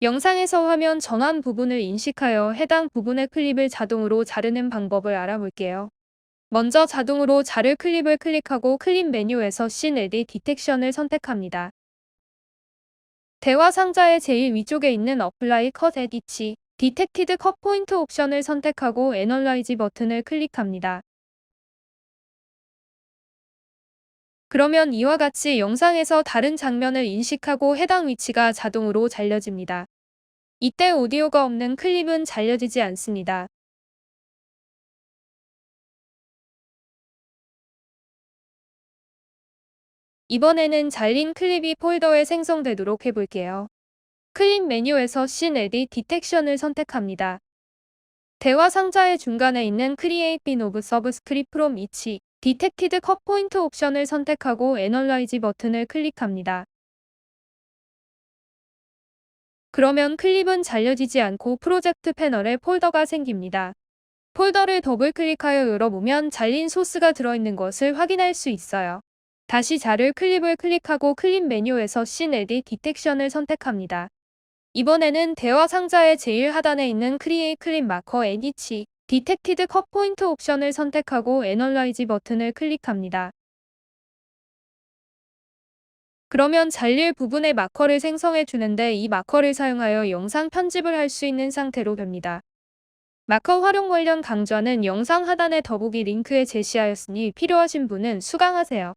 영상에서 화면 전환 부분을 인식하여 해당 부분의 클립을 자동으로 자르는 방법을 알아볼게요. 먼저 자동으로 자를 클립을 클릭하고 클립 메뉴에서 씬 에디 디텍션을 선택합니다. 대화 상자의 제일 위쪽에 있는 어플라이 컷 에디치 디텍티드 컷 포인트 옵션을 선택하고 애널라이지 버튼을 클릭합니다. 그러면 이와 같이 영상에서 다른 장면을 인식하고 해당 위치가 자동으로 잘려집니다. 이때 오디오가 없는 클립은 잘려지지 않습니다. 이번에는 잘린 클립이 폴더에 생성되도록 해볼게요. 클립 메뉴에서 씬 에디 디텍션을 선택합니다. 대화 상자의 중간에 있는 Create bin of Subscript from each Detected Cut Point 옵션을 선택하고 Analyze 버튼을 클릭합니다. 그러면 클립은 잘려지지 않고 프로젝트 패널에 폴더가 생깁니다. 폴더를 더블 클릭하여 열어보면 잘린 소스가 들어있는 것을 확인할 수 있어요. 다시 자를 클립을 클릭하고 클립 메뉴에서 씬 에디 디텍션을 선택합니다. 이번에는 대화 상자의 제일 하단에 있는 크리에이 클립 마커 에디치 디텍티드 컷 포인트 옵션을 선택하고 애널라이지 버튼을 클릭합니다. 그러면 잘릴 부분의 마커를 생성해 주는데 이 마커를 사용하여 영상 편집을 할 수 있는 상태로 됩니다. 마커 활용 관련 강좌는 영상 하단의 더보기 링크에 제시하였으니 필요하신 분은 수강하세요.